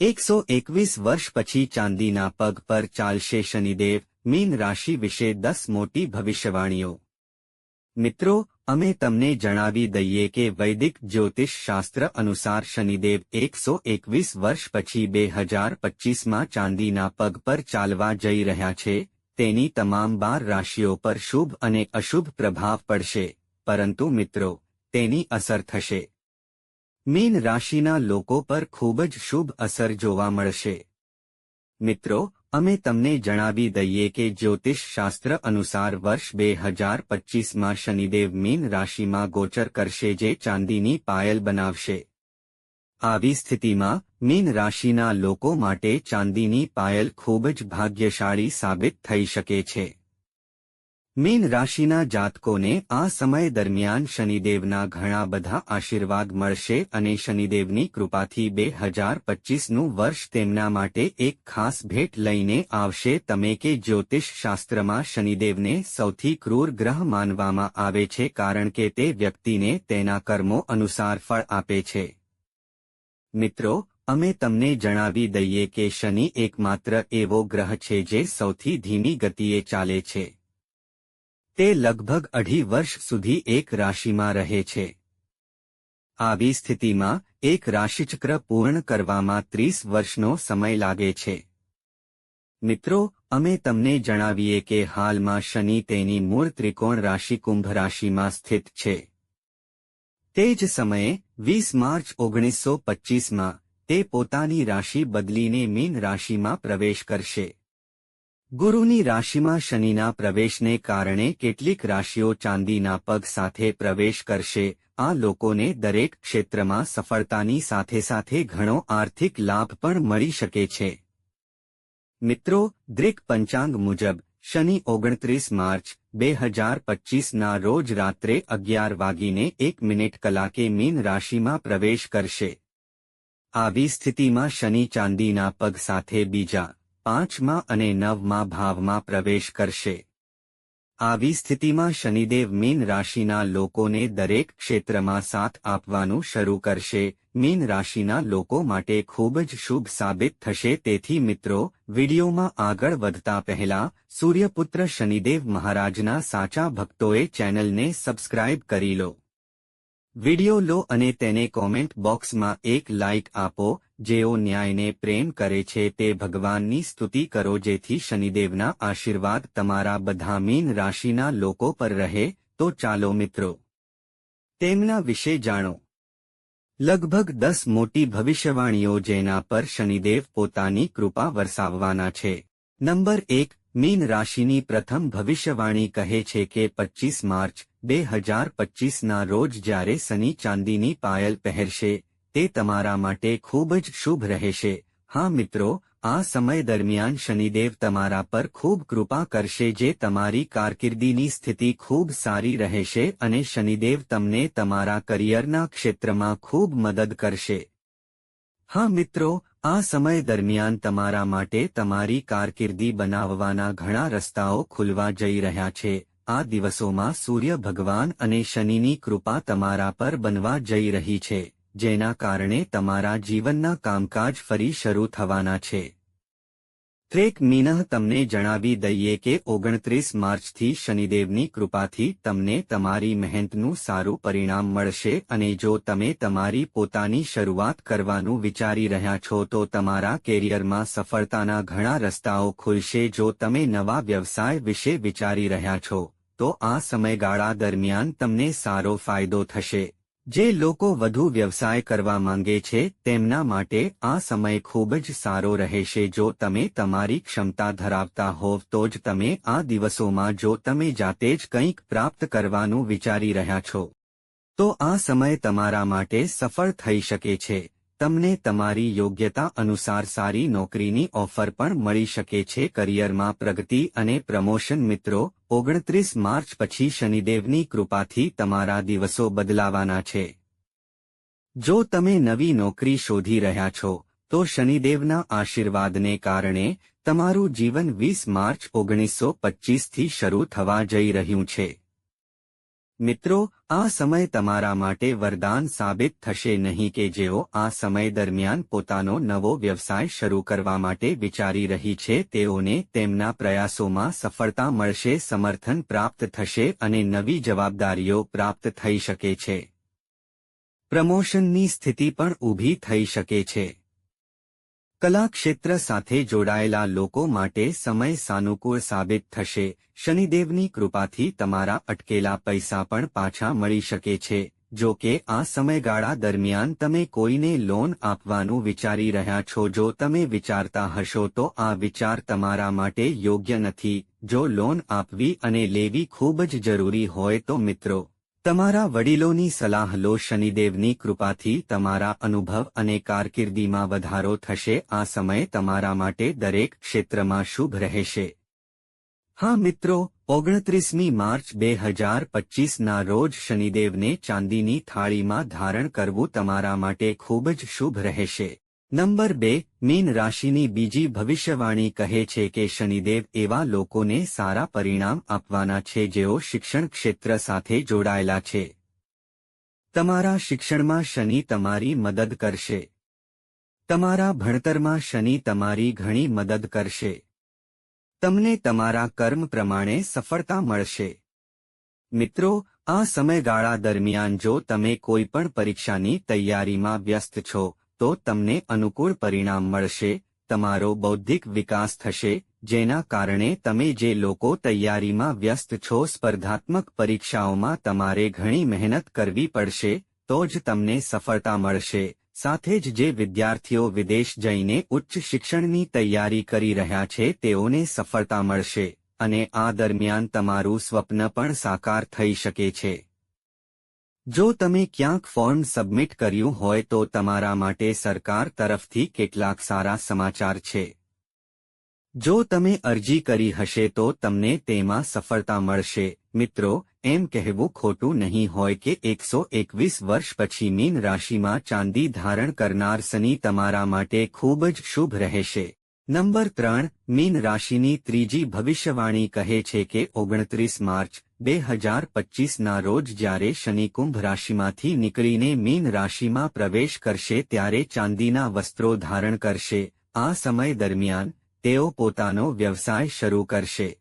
એકસો એકવીસ વર્ષ પછી ચાંદીના પગ પર ચાલશે શનિદેવ, મીન રાશિ વિશે દસ મોટી ભવિષ્યવાણીઓ. મિત્રો, અમે તમને જણાવી દઈએ કે વૈદિક જ્યોતિષ શાસ્ત્ર અનુસાર શનિદેવ એકસો એકવીસ વર્ષ પછી બે હજાર પચીસમાં ચાંદીના પગ પર ચાલવા જઈ રહ્યા છે, તેની તમામ બાર રાશિઓ પર શુભ અને અશુભ પ્રભાવ પડશે, પરંતુ મિત્રો, તેની અસર થશે. મીન રાશિના લોકો પર ખૂબ જ શુભ અસર જોવા મળશે. મિત્રો, અમે તમને જણાવી દઈએ કે જ્યોતિષ શાસ્ત્ર અનુસાર વર્ષ બે હજાર પચીસમાં શનિદેવ મીન રાશિમાં ગોચર કરશે જે ચાંદીની પાયલ બનાવશે. આવી સ્થિતિમાં, મીન રાશિના લોકો માટે ચાંદીની પાયલ ખૂબ જ ભાગ્યશાળી સાબિત થઈ શકે છે. મીન રાશિના જાતકોને આ સમય દરમિયાન શનિદેવના ઘણા બધા આશીર્વાદ મળશે અને શનિદેવની કૃપાથી બે હજાર પચીસનું વર્ષ તેમના માટે એક ખાસ ભેટ લઈને આવશે. તમે કે જ્યોતિષ શાસ્ત્રમાં શનિદેવને સૌથી ક્રૂર ગ્રહ માનવામાં આવે છે કારણ કે તે વ્યક્તિને તેના કર્મો અનુસાર ફળ આપે છે. મિત્રો, અમે તમને જણાવી દઈએ કે શનિ એકમાત્ર એવો ગ્રહ છે જે સૌથી ધીમી ગતિએ ચાલે છે. તે લગભગ અઢી વર્ષ સુધી એક રાશિમાં રહે છે. આવી સ્થિતિમાં એક રાશિચક્ર પૂર્ણ કરવામાં ત્રીસ વર્ષનો સમય લાગે છે. મિત્રો, અમે તમને જણાવીએ કે હાલમાં શનિ તેની મૂળ ત્રિકોણ રાશિ કુંભ રાશિમાં સ્થિત છે. તે જ સમયે, વીસ માર્ચ ઓગણીસો પચ્ચીસમાં તે પોતાની રાશિ બદલીને મીન રાશિમાં પ્રવેશ કરશે. ગુરુની રાશિમાં શનિના પ્રવેશને કારણે કેટલીક રાશિઓ ચાંદીના પગ સાથે પ્રવેશ કરશે. આ લોકોને દરેક ક્ષેત્રમાં સફળતાની સાથે સાથે ઘણો આર્થિક લાભ પણ મળી શકે છે. મિત્રો, દ્રિક પંચાંગ મુજબ, શનિ ઓગણત્રીસ માર્ચ, બે હજાર પચીસના રોજ રાત્રે અગિયાર વાગીને એક મિનિટ કલાકે મીન રાશિમાં પ્રવેશ કરશે. આવી સ્થિતિમાં શનિ ચાંદીના પગ સાથે બીજા પાંચમા અને નવમા ભાવમાં પ્રવેશ કરશે. આવી સ્થિતિમાં શનિદેવ મીન રાશિના લોકોને દરેક ક્ષેત્રમાં સાથ આપવાનું શરૂ કરશે. મીન રાશિના લોકો માટે ખૂબ જ શુભ સાબિત થશે. તેથી મિત્રો, વિડીયોમાં આગળ વધતા પહેલા, સૂર્યપુત્ર શનિદેવ મહારાજના સાચા ભક્તોએ ચેનલને સબસ્ક્રાઇબ કરી લો. વિડિયો લો અને તેને કોમેન્ટ બોક્સમાં એક લાઇક આપો, જેઓ ન્યાયને પ્રેમ કરે છે તે ભગવાનની સ્તુતિ કરો જેથી શનિદેવના આશીર્વાદ તમારા બધા મીન રાશિના લોકો પર રહે, તો ચાલો મિત્રો. તેમના વિશે જાણો. લગભગ દસ મોટી ભવિષ્યવાણીઓ જેના પર શનિદેવ પોતાની કૃપા વરસાવવાના છે. નંબર એક મીન રાશિની પ્રથમ ભવિષ્યવાણી કહે છે કે પચ્ચીસ માર્ચ, બે હજાર પચીસના રોજ જ્યારે શનિ ચાંદીની પાયલ પહેરશે, તે તમારા માટે ખૂબ જ શુભ રહેશે. હા મિત્રો, આ સમય દરમિયાન શનિદેવ તમારા પર ખૂબ કૃપા કરશે જે તમારી કારકિર્દીની સ્થિતિ ખૂબ સારી રહેશે અને શનિદેવ તમને તમારા કરિયરના ક્ષેત્રમાં ખૂબ મદદ કરશે. હા મિત્રો આ સમય દરમિયાન તમારા માટે તમારી કારકિર્દી બનાવવાના ઘણા રસ્તાઓ ખુલવા જઈ રહ્યા છે. આ દિવસોમાં સૂર્ય ભગવાન અને શનિની કૃપા તમારા પર બનવા જઈ રહી છે, જેના કારણે તમારા જીવનના કામકાજ ફરી શરૂ થવાના છે. ટ્રેક મીનહ તમને જણાવી દઈએ કે ઓગણત્રીસ માર્ચથી શનિદેવની કૃપાથી તમને તમારી મહેનતનું સારું પરિણામ મળશે અને જો તમે તમારી પોતાની શરૂઆત કરવાનું વિચારી રહ્યા છો તો તમારા કેરિયરમાં સફળતાના ઘણા રસ્તાઓ ખુલશે. જો તમે નવા વ્યવસાય વિશે વિચારી રહ્યા છો, તો આ સમયગાળા દરમિયાન તમને સારો ફાયદો થશે. જે લોકો વધુ વ્યવસાય કરવા માંગે છે, તેમના માટે આ સમય ખૂબ જ સારો રહેશે. જો તમે તમારી ક્ષમતા ધરાવતા હોવ, તો જ તમે આ દિવસોમાં જો તમે જાતે જ કંઈક પ્રાપ્ત કરવાનું વિચારી રહ્યા છો, તો આ સમય તમારા માટે સફળ થઈ શકે છે. તમને તમારી યોગ્યતા અનુસાર સારી નોકરીની ઓફર પણ મળી શકે છે. કરિયરમાં પ્રગતિ અને પ્રમોશન મિત્રો ઓગણત્રીસ માર્ચ પછી શનિદેવની કૃપાથી તમારા દિવસો બદલાવાના છે. જો તમે નવી નોકરી શોધી રહ્યા છો, તો શનિદેવના આશીર્વાદને કારણે તમારું જીવન વીસ માર્ચ ઓગણીસો પચ્ચીસથી શરૂ થવા જઈ રહ્યું છે. મિત્રો, આ સમય તમારા માટે વરદાન સાબિત થશે નહીં કે જેઓ આ સમય દરમિયાન પોતાનો નવો વ્યવસાય શરૂ કરવા માટે વિચારી રહી છે, તેઓને તેમના પ્રયાસોમાં સફળતા મળશે, સમર્થન પ્રાપ્ત થશે અને નવી જવાબદારીઓ પ્રાપ્ત થઈ શકે છે. પ્રમોશનની સ્થિતિ પણ ઊભી થઈ શકે છે. કલા ક્ષેત્ર સાથે જોડાયેલા લોકો માટે સમય સાનુકૂળ સાબિત થશે. શનિદેવની કૃપાથી તમારા અટકેલા પૈસા પણ પાછા મળી શકે છે. જો કે આ સમયગાળા દરમિયાન તમે કોઈને લોન આપવાનું વિચારી રહ્યા છો, જો તમે વિચારતા હશો તો આ વિચાર તમારા માટે યોગ્ય નથી. જો લોન આપવી અને લેવી ખૂબ જ જરૂરી હોય તો મિત્રો તમારા વડીલોની સલાહ લો, શનિદેવની કૃપાથી તમારા અનુભવ અને કારકિર્દીમાં વધારો થશે. આ સમય તમારા માટે દરેક ક્ષેત્રમાં શુભ રહેશે. હા મિત્રો, ઓગણત્રીસમી માર્ચ બે હજાર પચીસના રોજ શનિદેવને ચાંદીની થાળીમાં ધારણ કરવું તમારા માટે ખૂબ જ શુભ રહેશે. નંબર બે, મીન રાશિની બીજી ભવિષ્યવાણી કહે છે કે શનિદેવ એવા લોકોને સારા પરિણામ આપવાના છે જેઓ શિક્ષણ ક્ષેત્ર સાથે જોડાયેલા છે. તમારા શિક્ષણમાં શનિ તમારી મદદ કરશે. તમારા ભણતરમાં શનિ તમારી ઘણી મદદ કરશે. તમને તમારા કર્મ પ્રમાણે સફળતા મળશે. મિત્રો, આ સમયગાળા દરમિયાન જો તમે કોઈપણ પરીક્ષાની તૈયારીમાં વ્યસ્ત છો તો તમને અનુકૂળ પરિણામ મળશે, તમારો બૌદ્ધિક વિકાસ થશે, જેના કારણે તમે જે લોકો તૈયારીમાં વ્યસ્ત છો સ્પર્ધાત્મક પરીક્ષાઓમાં તમારે ઘણી મહેનત કરવી પડશે, તો જ તમને સફળતા મળશે. સાથે જ જે વિદ્યાર્થીઓ વિદેશ જઈને ઉચ્ચ શિક્ષણની તૈયારી કરી રહ્યા છે તેઓને સફળતા મળશે, અને આ દરમિયાન તમારું સ્વપ્ન પણ સાકાર થઈ શકે છે. જો તમે ક્યાંક ફોર્મ સબમિટ કર્યું હોય તો તમારા માટે સરકાર તરફથી કેટલાક સારા સમાચાર છે. જો તમે અરજી કરી હશે તો તમને તેમાં સફળતા મળશે. મિત્રો, એમ કહેવું ખોટું નહીં હોય કે એકસો એકવીસ વર્ષ પછી મીન રાશિમાં ચાંદી ધારણ કરનાર શનિ તમારા માટે ખૂબ જ શુભ રહેશે. નંબર ત્રણ, મીન રાશિની ત્રીજી ભવિષ્યવાણી કહે છે કે ઓગણત્રીસ માર્ચ, બે હજાર પચીસના રોજ જ્યારે શનિ કુંભ રાશિમાંથી નીકળીને મીન રાશિમાં પ્રવેશ કરશે ત્યારે ચાંદીના વસ્ત્રો ધારણ કરશે. આ સમય દરમિયાન, તેઓ પોતાનો વ્યવસાય શરૂ કરશે.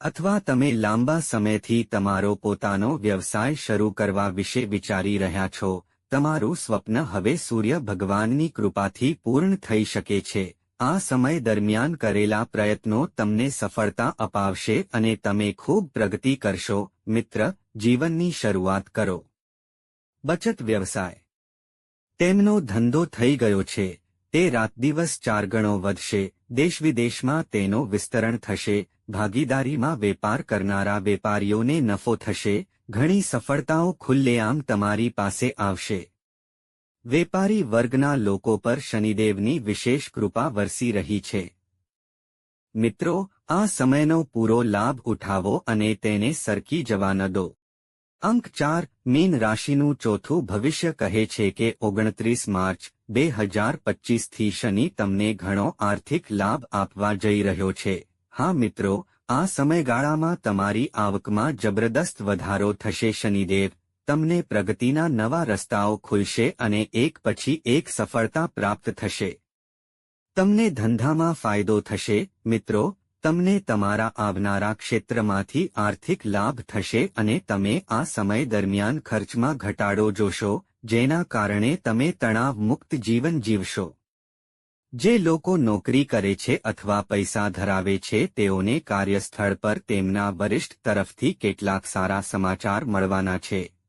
અથવા તમે લાંબા સમયથી તમારો પોતાનો વ્યવસાય શરૂ કરવા વિશે વિચારી રહ્યા છો. તમારું સ્વપ્ન હવે સૂર્ય ભગવાનની કૃપાથી પૂર્ણ થઈ શકે છે. આ સમય દરમિયાન કરેલા પ્રયત્નો તમને સફળતા અપાવશે અને તમે ખૂબ પ્રગતિ કરશો. મિત્ર, જીવનની શરૂઆત કરો. બચત વ્યવસાય. તેમનો ધંધો થઈ ગયો છે. તે રાત દિવસ ચાર ગણો વધશે. દેશવિદેશમાં તેનો વિસ્તરણ થશે. ભાગીદારીમાં વેપાર કરનારા વેપારીઓને નફો થશે. ઘણી સફળતાઓ ખુલ્લેઆમ તમારી પાસે આવશે. વેપારી વર્ગના લોકો પર શનિદેવની વિશેષ કૃપા વરસી રહી છે. મિત્રો, આ સમયનો પૂરો લાભ ઉઠાવો અને તેને સરકી જવા ન દો. અંક ચાર, મીન રાશિનું ચોથું ભવિષ્ય કહે છે કે ઓગણત્રીસ માર્ચ, બે હજાર પચીસથી શનિ તમને ઘણો આર્થિક લાભ આપવા જઈ રહ્યો છે. હા મિત્રો, આ સમયગાળામાં તમારી આવકમાં જબરદસ્ત વધારો થશે, શનિદેવ. તમને પ્રગતિના નવા રસ્તાઓ ખુલશે અને એક પછી એક સફળતા પ્રાપ્ત થશે. તમને ધંધામાં ફાયદો થશે. મિત્રો, તમને તમારા આવનારા ક્ષેત્રમાંથી આર્થિક લાભ થશે અને તમે આ સમય દરમિયાન ખર્ચમાં ઘટાડો જોશો, જેના કારણે તમે તણાવ મુક્ત જીવન જીવશો. જે લોકો નોકરી કરે છે અથવા પૈસા ધરાવે છે, તેઓને કાર્યસ્થળ પર તેમના વરિષ્ઠ તરફથી કેટલાક સારા સમાચાર મળવાના છે.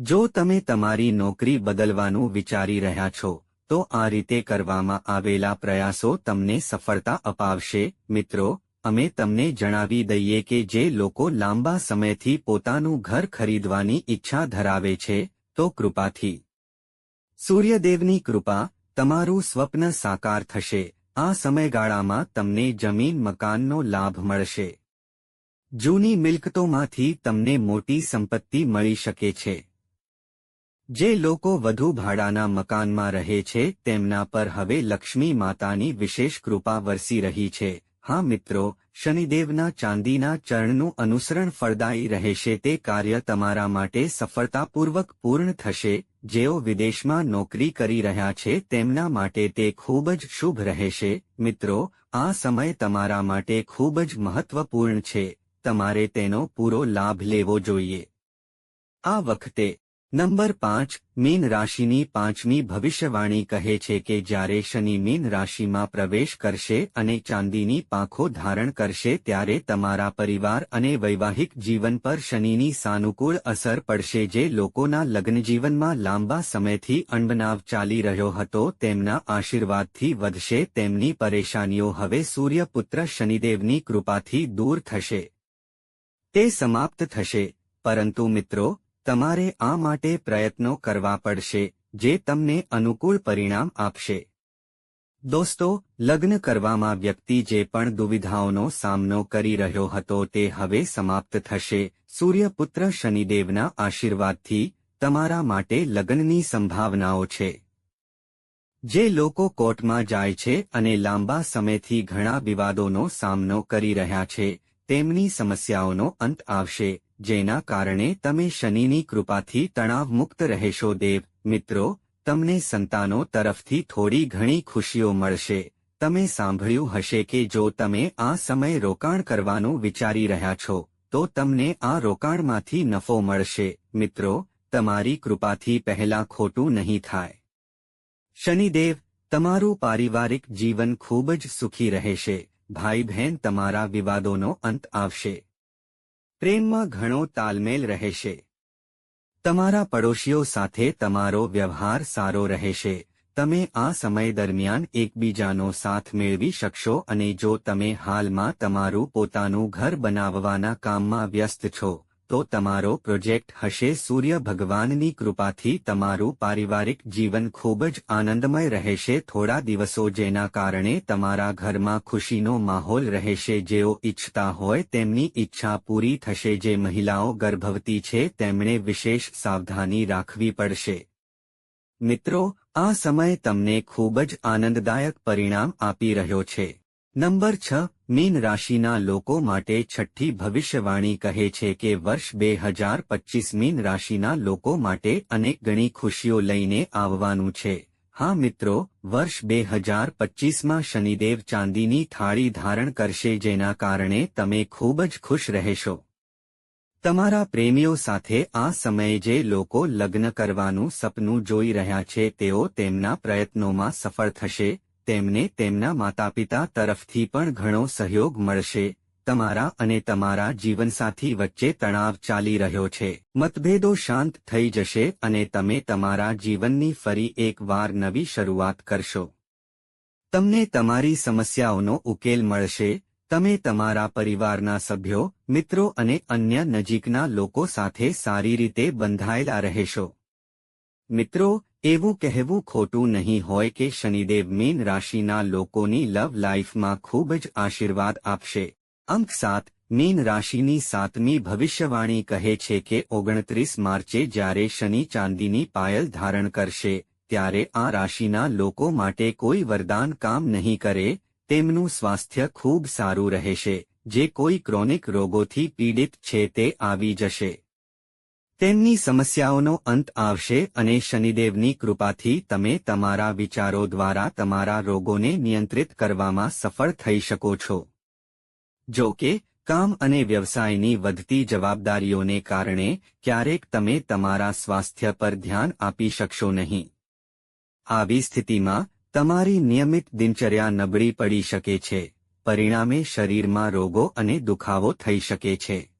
જો તમે તમારી નોકરી બદલવાનું વિચારી રહ્યા છો, તો આ રીતે કરવામાં આવેલા પ્રયાસો તમને સફળતા અપાવશે. મિત્રો, અમે તમને જણાવી દઈએ કે જે લોકો લાંબા સમયથી પોતાનું ઘર ખરીદવાની ઈચ્છા ધરાવે છે, તો કૃપાથી. સૂર્યદેવની કૃપા તમારું સ્વપ્ન સાકાર થશે. આ સમયગાળામાં તમને જમીન મકાનનો લાભ મળશે. જૂની મિલકતોમાંથી તમને મોટી સંપત્તિ મળી શકે છે. જે લોકો વધુ ભાડાના મકાનમાં રહે છે, તેમના પર હવે લક્ષ્મી માતાની વિશેષ કૃપા વરસી રહી છે. હા મિત્રો, શનિદેવના ચાંદીના ચરણનું અનુસરણ ફળદાયી રહેશે, તે કાર્ય તમારા માટે સફળતાપૂર્વક પૂર્ણ થશે. જેઓ વિદેશમાં નોકરી કરી રહ્યા છે, તેમના માટે તે ખૂબ જ શુભ રહેશે. મિત્રો, આ સમય તમારા માટે ખૂબ જ મહત્વપૂર્ણ છે. તમારે તેનો પૂરો લાભ લેવો જોઈએ. આ વખતે નંબર પાંચ, મીન રાશિની પાંચમી ભવિષ્યવાણી કહે છે કે જ્યારે શનિ મીન રાશિમાં પ્રવેશ કરશે અને ચાંદીની પાંખો ધારણ કરશે ત્યારે તમારા પરિવાર અને વૈવાહિક જીવન પર શનિની સાનુકૂળ અસર પડશે. જે લોકોના લગ્નજીવનમાં લાંબા સમયથી અણબનાવ ચાલી રહ્યો હતો, તેમના આશીર્વાદથી વધશે, તેમની પરેશાનીઓ હવે સૂર્યપુત્ર શનિદેવની કૃપાથી દૂર થશે. તે સમાપ્ત થશે. પરંતુ મિત્રો તમારે આ માટે પ્રયત્નો કરવા પડશે, જે તમને અનુકૂળ પરિણામ આપશે. દોસ્તો, લગ્ન કરવામાં વ્યક્તિ જે પણ દુવિધાઓનો સામનો કરી રહ્યો હતો તે હવે સમાપ્ત થશે. સૂર્યપુત્ર શનિદેવના આશીર્વાદથી તમારા માટે લગ્નની સંભાવનાઓ છે. જે લોકો કોર્ટમાં જાય છે અને લાંબા સમયથી ઘણા વિવાદોનો સામનો કરી રહ્યા છે, તેમની સમસ્યાઓનો અંત આવશે. જેના કારણે તમે શનિની કૃપાથી તણાવમુક્ત રહેશો દેવ. મિત્રો, તમને સંતાનો તરફથી થોડી ઘણી ખુશીઓ મળશે. તમે સાંભળ્યું હશે કે જો તમે આ સમય રોકાણ કરવાનું વિચારી રહ્યા છો, તો તમને આ રોકાણમાંથી નફો મળશે. મિત્રો, તમારી કૃપાથી પહેલા ખોટું નહીં થાય. શનિદેવ, તમારું પારિવારિક જીવન ખૂબ જ સુખી રહેશે. ભાઈ બહેન તમારા વિવાદોનો અંત આવશે. પ્રેમમાં ઘણો તાલમેલ રહેશે. તમારા પડોશીઓ સાથે તમારો વ્યવહાર સારો રહેશે. તમે આ સમય દરમિયાન એકબીજાનો સાથ મેળવી શકશો અને જો તમે હાલમાં તમારું પોતાનું ઘર બનાવવાના કામમાં વ્યસ્ત છો તો તમારો પ્રોજેક્ટ હશે સૂર્ય ભગવાનની કૃપાથી તમારું પારિવારિક જીવન ખૂબ જ આનંદમય રહેશે. થોડા દિવસો જેના કારણે તમારા ઘરમાં ખુશીનો માહોલ રહેશે. જેઓ ઈચ્છતા હોય તેમની ઈચ્છા પૂરી થશે. જે મહિલાઓ ગર્ભવતી છે તેમણે વિશેષ સાવધાની રાખવી પડશે. મિત્રો, આ સમય તમને ખૂબ જ આનંદદાયક પરિણામ આપી રહ્યો છે. નંબર છ મીન રાશિના લોકો માટે છઠ્ઠી ભવિષ્યવાણી કહે છે કે વર્ષ બે હજાર પચીસ મીન રાશિના લોકો માટે અનેક ગણી ખુશીઓ લઈને આવવાનું છે. હા મિત્રો, વર્ષ બે હજાર પચીસમાં શનિદેવ ચાંદીની થાળી ધારણ કરશે જેના કારણે તમે ખૂબ જ ખુશ રહેશો. તમારા પ્રેમીઓ સાથે આ સમયે જે લોકો લગ્ન કરવાનું સપનું જોઈ રહ્યા છે તેઓ તેમના પ્રયત્નોમાં સફળ થશે તેમને તેમના માતાપિતા તરફથી પણ ઘણો સહયોગ મળશે, તમારા અને તમારા જીવનસાથી વચ્ચે તણાવ ચાલી રહ્યો છે. મતભેદો શાંત થઈ જશે અને તમે તમારા જીવનની ફરી એકવાર નવી શરૂઆત કરશો. તમને તમારી સમસ્યાઓનો ઉકેલ મળશે, તમે તમારા પરિવારના સભ્યો, મિત્રો અને અન્ય નજીકના લોકો સાથે સારી રીતે બંધાયેલા રહેશો. મિત્રો એવું કહેવું ખોટું નહીં હોય કે શનિદેવ મીન રાશિના લોકોની લવ લાઇફમાં ખૂબ જ આશીર્વાદ આપશે. અંક સાત, મીન રાશિની સાતમી ભવિષ્યવાણી કહે છે કે ઓગણત્રીસ માર્ચે જ્યારે શનિ ચાંદીની પાયલ ધારણ કરશે, ત્યારે આ રાશિના લોકો માટે કોઈ વરદાન કામ નહીં કરે, તેમનું સ્વાસ્થ્ય ખૂબ સારું રહેશે, જે કોઈ ક્રોનિક રોગોથી પીડિત છે તે આવી જશે. તેમની સમસ્યાઓનો અંત આવશે અને શનિદેવની કૃપાથી તમે તમારા વિચારો દ્વારા તમારા રોગોને નિયંત્રિત કરવામાં સફળ થઈ શકો છો. જો કે, કામ અને વ્યવસાયની વધતી જવાબદારીઓને કારણે ક્યારેક તમે તમારા સ્વાસ્થ્ય પર ધ્યાન આપી શકશો નહીં. આવી સ્થિતિમાં, તમારી નિયમિત દિનચર્યા નબળી પડી શકે છે, પરિણામે શરીરમાં રોગો અને દુખાવો થઈ શકે છે.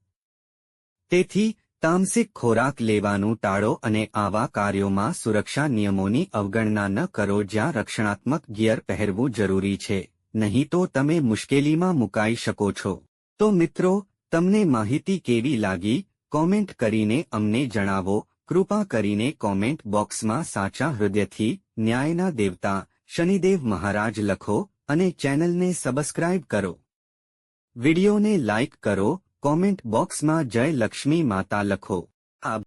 તેથી તામસિક ખોરાક લેવાનું ટાળો અને આવા કાર્યોમાં સુરક્ષા નિયમોની અવગણના ન કરો જ્યાં રક્ષણાત્મક ગિયર પહેરવું જરૂરી છે. નહીં તો તમે મુશ્કેલીમાં મુકાઈ શકો છો. તો મિત્રો, તમને માહિતી કેવી લાગી? કોમેન્ટ કરીને અમને જણાવો. કૃપા કરીને કોમેન્ટ બોક્સમાં સાચા હૃદયથી ન્યાયના દેવતા શનિદેવ મહારાજ લખો અને ચેનલને સબસ્ક્રાઇબ કરો. વિડિયોને લાઇક કરો કોમેન્ટ બોક્સમાં જય લક્ષ્મી માતા લખો.